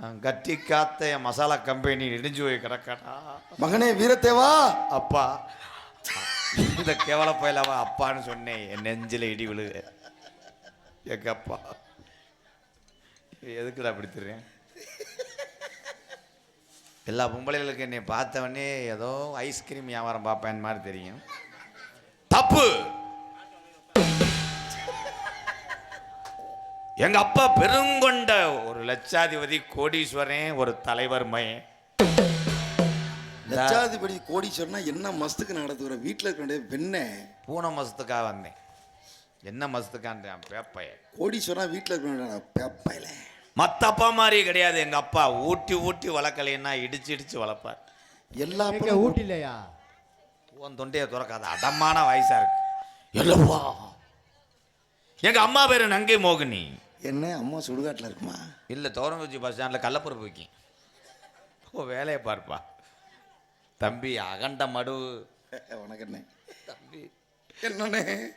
நான் கட்டி காத்த என் மசாலா கம்பெனி இடிஞ்சு போய் கிடக்கடா. மகனே வீரத்தேவா? அப்பா. இந்த கேவல பயலவா அப்பான்னு சொன்னேன். என் நெஞ்சில இடி விழுது. எங்க அப்பா எதுக்குடா அப்படி தெரியும் எல்லா பொம்பளைகளுக்கு என்னை பார்த்தவொடனே ஏதோ ஐஸ்கிரீம் வியாபாரம் பார்ப்பேன் மாதிரி தெரியும். தப்பு! எங்க அப்பா பெருங்கொண்ட? ஒரு லட்சாதிபதி கோடீஸ்வரன் ஒரு தலைவர் மயன் லட்சாதிபதி கோடீஸ்வரனா என்ன மஸ்துக்கு நடத்துகிற வீட்டில் இருக்க வெண்ணை. பூனை மசத்துக்காக வந்தேன். என்ன மசத்துக்கான்றேன் பேப்பைய கோடீஸ்வரனா வீட்டில் இருக்க பேப்பையில. மத்த அப்பா மாதிரி கிடையாது. எங்க அப்பா ஊட்டி ஊட்டி வளர்க்கலைன்னா இடிச்சு இடிச்சு வளர்ப்பார். எல்லா பழமும் ஊட்டிலையா? உன் தொண்டையை திறக்காத அடமான வயசா இருக்கு. எல்லவா? எங்க அம்மா பேரு நங்கை மோகினி. என்ன? அம்மா சுடுகாட்டில் இருக்குமா? இல்ல தோரங்குச்சி பஸ் ஸ்டாண்ட்ல கள்ளப்பருப்பு விற்கும் ஓ வேலையை பார்ப்பா. தம்பி அகண்ட மடு. வணக்கம் அண்ணே. தம்பி. என்னண்ணே?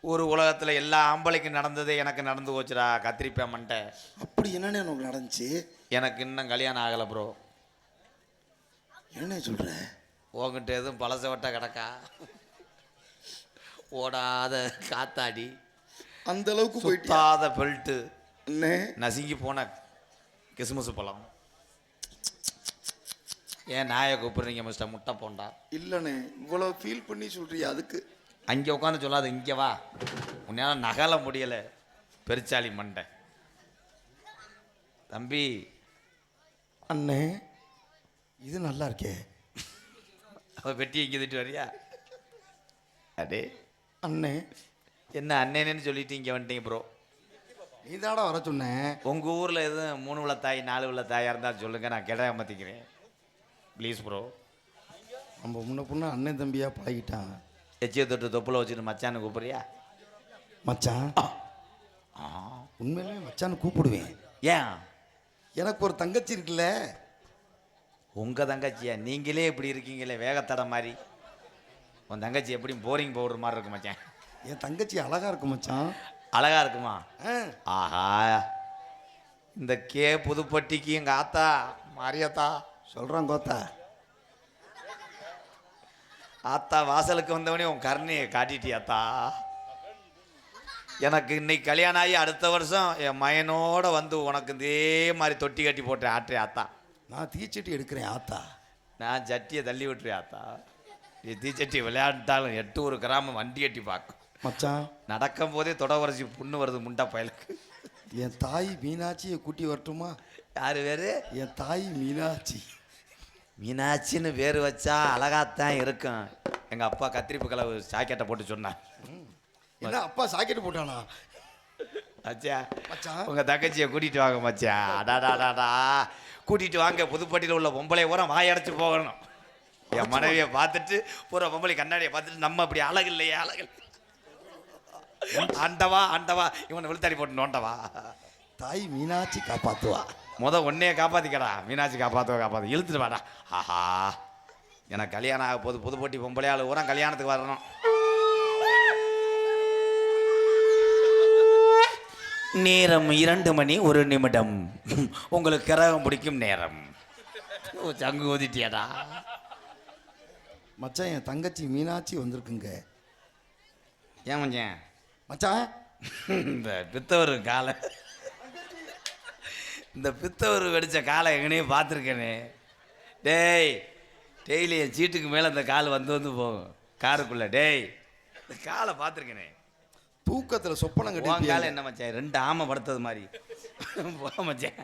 ஒரு உலகத்துல எல்லா ஆம்பளைக்கும் நடந்ததே எனக்கு நடந்து போச்சுடா கத்திரிப்பா மண்டை அப்படி என்னண்ணே உனக்கு நடந்துச்சு? எனக்கு இன்னும் கல்யாணம் ஆகலை ப்ரோ என்னண்ணே சொல்ற? உங்ககிட்ட எதுவும் பழச வட்ட கிடக்கா? ஓடாத காத்தாடி. அந்த அளவுக்கு போயிட்டியா? சுத்தாத பெல்ட்டு நசுங்கி போன கிசுமுசு பழம். ஏன் நாயை கூப்பிடுறீங்க மிஸ்டர் முட்டை போண்டா. இல்லைண்ணே இவ்வளோ ஃபீல் பண்ணி சொல்றியா அதுக்கு? அங்கே உட்காந்து சொல்லாத இங்கே வா. உன்னால் நகல முடியல பெருச்சாளி மண்டை. தம்பி. அண்ணே இது நல்லா இருக்கே. அவ வெட்டி இங்கே திட்டு வரியா? அடே. அண்ணே என்ன அண்ணேன்னு சொல்லிட்டு இங்கே வந்துட்டீங்க ப்ரோ நீ தாடா வர சொன்னேன் உங்கள் ஊரில் எதுவும் மூணு உள்ள தாய் நாலு உள்ள தாயாக இருந்தால் சொல்லுங்கள் நான் கிட ஏமாத்திக்கிறேன். ப்ளீஸ் ப்ரோ நம்ம முன்ன பொண்ணு அண்ணன் தம்பியா பழகிட்டான். எச்சியை தொட்டு தொப்புல வச்சுட்டு மச்சான்னு கூப்பிட்றியா? மச்சான்? ஆ. உண்மையிலேயே மச்சான்னு கூப்பிடுவேன். ஏன்? எனக்கு ஒரு தங்கச்சி இருக்குல்ல. உங்கள் தங்கச்சியா? நீங்களே இப்படி இருக்கீங்களே வேகத்தடை மாதிரி. உன் தங்கச்சி எப்படி போரிங் பவுடர் மாதிரி இருக்கு மச்சான். என் தங்கச்சி அழகா இருக்கு மச்சான். அழகா இருக்குமா? ஆஹா. இந்த கே புதுப்பட்டிக்கு எங்கள் ஆத்தா மாரியாத்தா. சொல்றான் கோத்தா. ஆத்தா வாசலுக்கு வந்தவனே உன் கருணையை காட்டிட்டியாத்தா எனக்கு இன்னைக்கு கல்யாணம் ஆகி அடுத்த வருஷம் என் மயனோட வந்து உனக்கு இதே மாதிரி தொட்டி கட்டி போட்டேன் ஆட்டே ஆத்தா. நான் தீச்சட்டி எடுக்கிறேன் ஆத்தா. நான் சட்டியை தள்ளி விட்டுறேன் ஆத்தா. நீ தீச்சட்டி விளையாண்டாலும் எட்டு ஒரு கிராமம் வண்டி கட்டி பார்க்கும். மச்சான். நடக்கும் போதே தொட உரைச்சி புண்ணு வருது முண்டா பயலுக்கு. என் தாய் மீனாட்சியை கூட்டி வரட்டுமா? யார் வேறு? என் தாய் மீனாட்சி. மீனாட்சின்னு பேர் வச்சா அழகாத்தான் இருக்கும். எங்கள் அப்பா கத்திரிப்பு கலவு சாக்கெட்டை போட்டு சொன்னான் என்ன அப்பா சாக்கெட் போட்டானா? மச்சா மச்சான் உங்க தங்கச்சியை கூட்டிட்டு வாங்க மச்சான் அடாடாடாடா கூட்டிட்டு வாங்க புதுப்பட்டியில் உள்ள பொம்பளை பூரா வாயடைச்சு போகணும். என் மனைவியை பார்த்துட்டு பூரா பொம்பளை கண்ணாடியை பார்த்துட்டு நம்ம இப்படி அழகு இல்லையே அழகு. ஆண்டவா ஆண்டவா இவனை விழுத்தாடி போட்டு நோண்டவா? தாய் மீனாட்சி காப்பாத்துவா. முத உன்னைய காப்பாத்திக்கடா மீனாட்சி காப்பாத்துவ காப்பாத்து. இழுத்துட்டு வாடா. ஆஹா. எனக்கு கல்யாணம் ஆக போகுது புதுப்பட்டி பொம்பளையாள் பூரா கல்யாணத்துக்கு வரணும். நேரம் இரண்டு மணி ஒரு நிமிடம். உங்களுக்கு கிரகம் பிடிக்கும் நேரம். சங்கு ஊதிட்டியாடா. மச்சான் என் தங்கச்சி மீனாட்சி வந்திருக்குங்க. ஏன் மச்சான்? மச்சான்? இந்த பித்தவர் காலை. இந்த பித்தவர் வெடிச்ச காலை எங்கனையே பார்த்துருக்கேனே. டேய் டெய்லி என் சீட்டுக்கு மேலே இந்த கால் வந்து வந்து போகும். காருக்குள்ள டேய் இந்த காலை பார்த்துருக்கேனே. தூக்கத்துல சொப்பனம் உன் கால் கட்டி என்ன மச்சான்? ரெண்டு ஆமை படுத்தது மாதிரி. போ மச்சான்.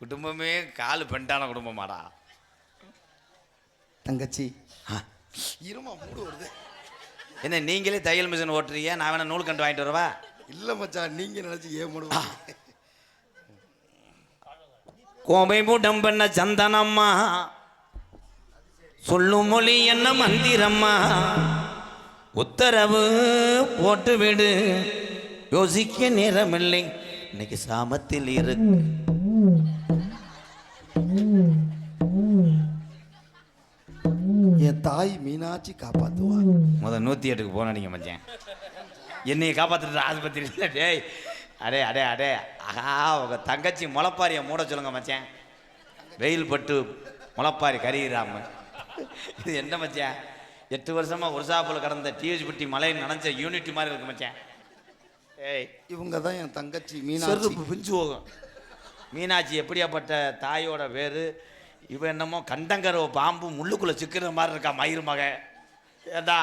குடும்பமே கால் பெண்டான குடும்பமாடா. தங்கச்சி இருமா மூடு வருது. என்ன நீங்களே தையல் மிஷின் ஓட்டுறீங்க? நான் வேணா நூல் கண்டு வாங்கிட்டு வரவா? இல்ல மச்சான் நீங்க நினைச்சு ஏன் மூடுவா கோவை மூடம் பண்ண சந்தனம்மா. சொல்லும் மொழி என்ன மந்திரம்மா. உத்தரவு போட்டு விடு யோசிக்க நேரமில்லை. இன்னைக்கு சாமத்தில் இருக்கு தாய் மீனாட்சி காப்பாத்துவா முத நூற்றி எட்டுக்கு போன நீங்கள் மச்சான். என்னையை காப்பாற்றுற ஆஸ்பத்திரியில்? டேய் அடே அடே அடே. ஆஹா உங்க தங்கச்சி முளைப்பாரியை மூட சொல்லுங்க மச்சான். வெயில் பட்டு முளைப்பாரி கரியிறாம இது என்ன மச்சான்? எட்டு வருஷமா ஒரு சாப்பில் கடந்த டிஎஸ் பட்டி மலையை நனைஞ்ச யூனிட்டி மாதிரி இருக்கு மச்சான். ஏய் இவங்க தான் என் தங்கச்சி மீனாட்சி. பிஞ்சு போகும். மீனாட்சி எப்படியாப்பட்ட தாயோட பேரு இவன் என்னமோ கண்டங்கரவ பாம்பு முள்ளுக்குள்ள சிக்கிற மாதிரி இருக்கா மயிர் மக. ஏண்டா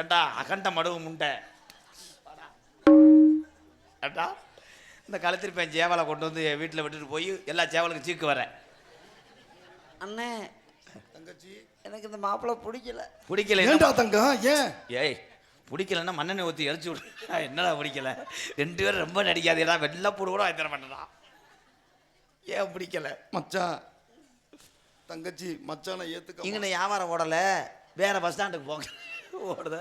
ஏண்டா அகண்ட மடுவு முண்டை. ஏண்டா இந்த கழுத்திருப்பேன் சேவலை கொண்டு வந்து என் வீட்டில் விட்டுட்டு போய் எல்லா சேவலுக்கும் சீக்கு வரேன் அண்ணே தங்கச்சி. எனக்கு இந்த மாப்பிள்ளை பிடிக்கல. பிடிக்கல ஏன்டா தங்கம் ஏன்? ஏய் பிடிக்கலன்னா மண்ணெண்ணெய் ஊற்றி இறச்சி விடு. என்னடா பிடிக்கல? ரெண்டு பேரும் ரொம்ப நடிக்காதேடா வெள்ளை போடு கூட வாங்கி தர மாட்டேடா ஏன் பிடிக்கல? மச்சான் தங்கச்சி மச்சானை ஏத்துக்க இங்கே வியாபாரம் ஓடலை. வேற பஸ் ஸ்டாண்டுக்கு போங்க. ஓடுதா?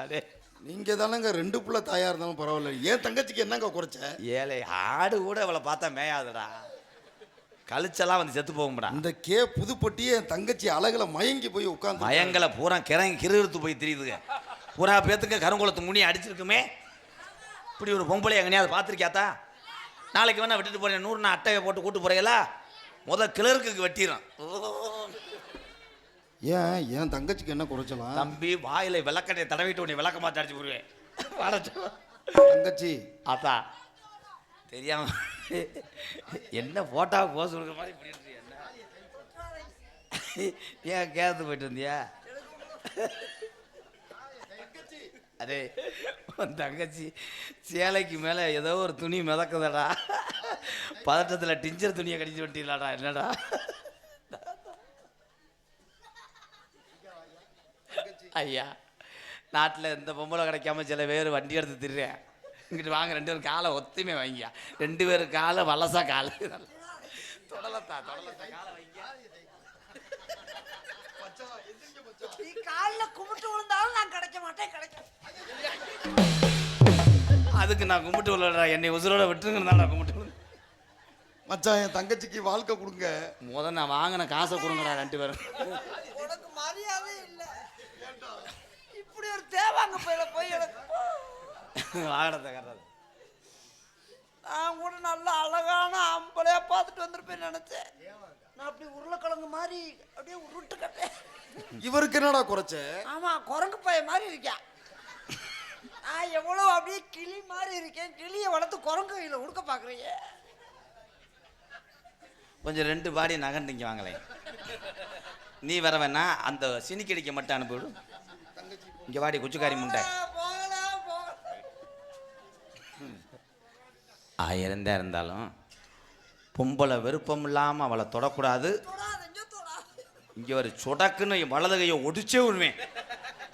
அடே. நீங்க தானங்க ரெண்டு புள்ள தாயா இருந்தாலும் பரவாயில்ல. ஏன் தங்கச்சிக்கு என்னங்க குறைச்ச? ஏழை ஆடு கூட இவளை பார்த்தா மேயாதுடா. கழிச்செல்லாம் வந்து செத்து போகும்டா. இந்த கே புதுப்பட்டியே என் தங்கச்சி அழகுல மயங்கி போய் உட்காந்து பயங்களை பூரா கிறங்கி கிருத்து போய் தெரியுதுங்க. பூரா பேத்துக்கு கருங்குளத்து முனி அடிச்சிருக்குமே. இப்படி ஒரு பொம்பளை எங்கனையாவது பார்த்துருக்கியாத்தா? நாளைக்கு வேணா விட்டுட்டு போறேன். நூறு நான் அட்டையை போட்டு கூட்டு போறீங்களா? முத கிளர்க்குக்கு வெட்டிடும் ஏன் என் தங்கச்சிக்கு என்ன குறைச்சலாம்? தம்பி வாயில விளக்கட்டையை தடவிட்டு உன்னை விளக்க மாற்றி அடிச்சு போடுவேன். தங்கச்சி. ஆத்தா தெரியாம என்ன போட்டா போஸ் கொடுக்குற மாதிரி இப்படி ஏன் கேத்து போயிட்டு வந்தியா? அதே உன் தங்கச்சி சேலைக்கு மேலே ஏதோ ஒரு துணி மிதக்குதடா. பதட்டத்தில் டிஞ்சர் துணியை கடிச்சு விட்டீங்களாடா என்னடா? ஐயா நாட்டில் இந்த பொம்பளை கிடைக்காம சில பேர் வண்டி எடுத்து திரிறேன். இங்கிட்டு வாங்க ரெண்டு பேரும் காலை ஒத்துமே வைங்க ரெண்டு பேரும் காலை வலசா காலு. தொடலத்தா தொடலத்தா காலை வைங்க நீ காலில் கும்பிட்டு விழுந்தாலும் நான் கிடைக்க மாட்டேன் கிடைக்க அதுக்கு நான் கும்பிட்டு விடலடா என்னை உசுரோட விட்டுருங்கன்னு நான் கும்பிட்டு. மச்சான் என் தங்கச்சிக்கு வாழ்க்கை கொடுங்க. முத நான் வாங்கின காசை கொடுங்கடா ரெண்டு பேரும். உனக்கு மரியாதை இல்லை. இப்படி ஒரு தேவாங்க போயில போய் வாகனத்தை கட்டுறது நான் கூட நல்ல அழகான அம்பளையா பார்த்துட்டு வந்திருப்பேன் நினைச்சேன். நான் அப்படி உருளைக்கிழங்கு மாதிரி அப்படியே உருட்டு கட்டேன். இவருக்கு என்னடா குறைச்ச? ஆமா குரங்கு பைய மாதிரி இருக்கேன் நான் எவ்வளோ அப்படியே கிளி மாதிரி இருக்கேன். கிளியை வளர்த்து குரங்கு கையில் உடுக்க பார்க்குறீங்க கொஞ்சம் ரெண்டு பாடி நகர்ந்துங்க வாங்களேன் நீ வர வேணா அந்த சினிக்கடிக்க மட்டும் அனுப்பிவிடும் இங்கே வாடி குச்சிக்காரி முண்டை. போகல ஆயிரம் தான் இருந்தாலும் பொம்பளை விருப்பம் இல்லாமல் அவளை தொடக்கூடாது. இங்கே ஒரு சொடக்குன்னு வலது கையை ஒடிச்சே விடுவேன்.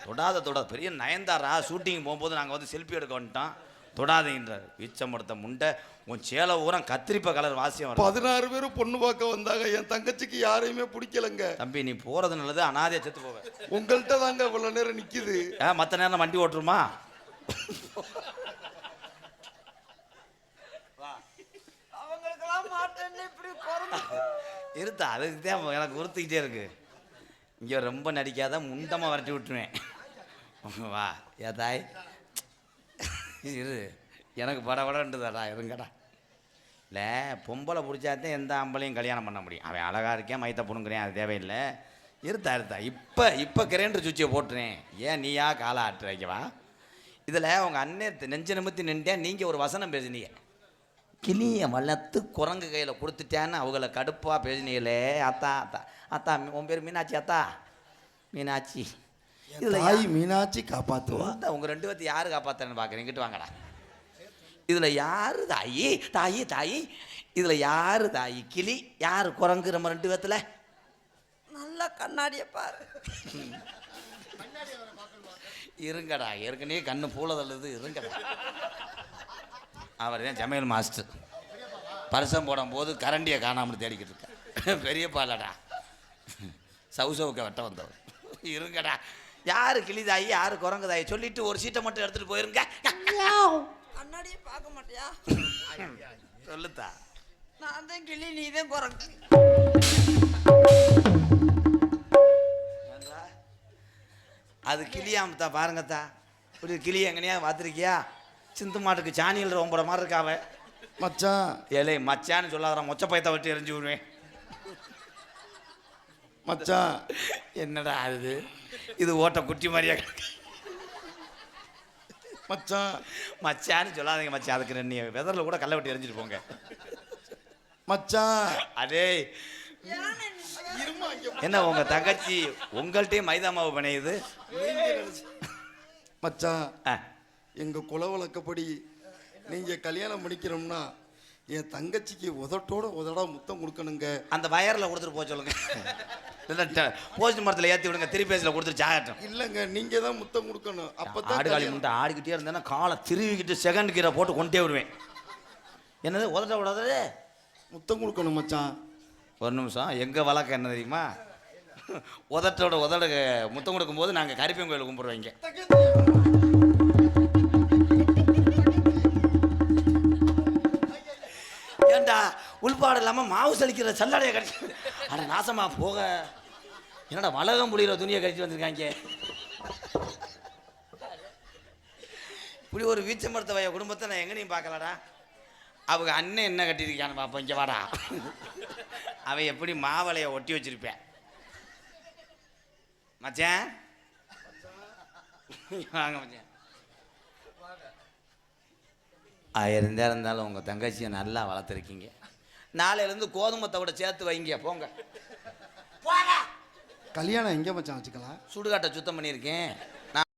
தொடாத தொடாத. பெரிய நயன்தாரா ஷூட்டிங் போகும்போது நாங்கள் வந்து செல்ஃபி எடுக்க வந்துட்டோம். தொடாதீங்கன்றார் வீச்சம் படுத்த முண்டை உன் சேலை ஊரம் கத்திரிப்ப கலர் வாசியம் வரும் பதினாறு பேரும் பொண்ணு பார்க்க வந்தாங்க. என் தங்கச்சிக்கு யாரையுமே பிடிக்கலங்க. தம்பி நீ போகிறது நல்லது அனாதையா செத்து போவேன் உங்கள்கிட்ட தாங்க இவ்வளவு நேரம் நிக்குது. ஏன் மற்ற நேரம் வண்டி ஓட்டுருமா? இருத்தா அதுக்கு தான் எனக்கு உறுத்திக்கிட்டே இருக்கு. இங்கே ரொம்ப நடிக்காத முண்டமாக வரட்டி விட்டுருவேன். வா ஏ தாய். இரு எனக்கு பட இருங்கடா. இல்லை பொம்பளை பிடிச்சாதான் எந்த ஆம்பளையும் கல்யாணம் பண்ண முடியும். அவன் அழகாக இருக்கேன் மைத்த பொண்ணுங்கிறேன் அது தேவையில்லை. இருத்தா இருத்தா. இப்போ இப்போ கிரைண்டர் சுவிட்சை போட்டுறேன். ஏன் நீயா காலை ஆட்டு வைக்கவா இதில் உங்கள் அண்ணன் நெஞ்ச நிமித்தி நின்றேன் நீங்கள் ஒரு வசனம் பேசுனீங்க. கிளியை வளர்த்து குரங்கு கையில் கொடுத்துட்டேன்னு அவங்கள கடுப்பாக பேசினீங்களே அத்தா அத்தா. அத்தா உன் பேர் மீனாட்சி அத்தா. மீனாட்சி. இதில் தாய் மீனாட்சி காப்பாத்துவா? உங்கள் ரெண்டு பேர்த்து யார் காப்பாத்துறேன்னு பார்க்குறேன் இங்கிட்டு வாங்கடா. இதில் யார் தாயி? தாயி தாயி. இதில் யார் தாயி? கிளி. யார் குரங்கு நம்ம ரெண்டு பேர்த்துல நல்ல கண்ணாடியை பாரு. இருங்கடா. ஏற்கனவே கண்ணு பூல தள்ளுது. இருங்கடா. அவர் தான் சமையல் மாஸ்டர். பரிசம் போடும்போது கரண்டியை காணாமல் தேடிக்கிட்டு இருக்கேன் பெரிய பாலடா. சவுசவுக்க வெட்ட வந்தவர். இருங்கடா. யாரு கிளிதாயி யாரு குரங்கு தாயி சொல்லிட்டு ஒரு சீட்டை மட்டும் எடுத்துட்டு போயிருங்க. கண்ணாடியை பார்க்க மாட்டியா? சொல்லுத்தா. நான் தான் கிளி நீ தான் குரங்கு. அது கிளியாமத்தா பாருங்கத்தா. இப்படி கிளி எங்கனையா பார்த்துருக்கியா சிந்து மாட்டுக்கு சாணியில் ரொம்பட மாதிரி இருக்காவ மச்சான். ஏலே மச்சான்னு சொல்லாத மொச்ச பயத்தை விட்டு எரிஞ்சு விடுவேன். மச்சான் என்னடா இது இது ஓட்ட குட்டி மாதிரியா. மச்சான். மச்சான்னு சொல்லாதீங்க மச்சான். அதுக்கு நீ வெதரில் கூட கல்லை விட்டு எரிஞ்சிட்டு போங்க. மச்சான். அடே. என்ன உங்க தங்கச்சி உங்கள்கிட்டயே மைதா மாவு பிணையுது மச்சான் எங்க குல வழக்கப்படி நீங்க கல்யாணம் முடிக்கிறோம்னா என் தங்கச்சிக்கு உதட்டோட உதடா முத்தம் கொடுக்கணுங்க. அந்த வயரில் கொடுத்துட்டு போக சொல்லுங்க. இல்லை போஸ்ட் மரத்தில் ஏற்றி விடுங்க திருப்பேசியில் கொடுத்துட்டு சாகட்டும் இல்லைங்க நீங்க தான் முத்தம் கொடுக்கணும். அப்பதான் ஆடுகாலி கல்யாணம். முண்டை ஆடிக்கிட்டே இருந்தேன்னா காலை திருவிக்கிட்டு செகண்ட் கீரை போட்டு கொண்டே விடுவேன். என்னது உதட்ட விடாதது? முத்தம் கொடுக்கணும் மச்சான். ஒரு நிமிஷம் எங்கள் வழக்கம் என்ன தெரியுமா? உதட்டோட உதட முத்தம் கொடுக்கும்போது நாங்கள் கரிப்பன் கோயில் கும்பிடுவோங்க ஏண்டா உள்பாடு இல்லாமல் மாவு சலிக்கிற சல்லடையை கடிச்சு அட நாசமா போக. என்னடா வளகம் புளிகிற துணியை கடிச்சு வந்திருக்காங்க. இப்படி ஒரு வீச்ச மருத்துவ வய குடும்பத்தை நான் எங்கனையும் பார்க்கலடா. அவங்க அண்ணன் என்ன கட்டியிருக்கான்னு பார்ப்போம் இங்கே வாடா. அவன் எப்படி மாவளையை ஒட்டி வச்சிருப்பேன். மச்சான். வாங்க மச்சான். ஆயிரம் இருந்தாலும் உங்கள் தங்கச்சியை நல்லா வளர்த்துருக்கீங்க. நாளையிலேருந்து கோதுமத்தை கூட சேர்த்து வைங்க போங்க. கல்யாணம் எங்க மச்சான் வச்சுக்கலாம்? சுடுகாட்டை சுத்தம் பண்ணியிருக்கேன்.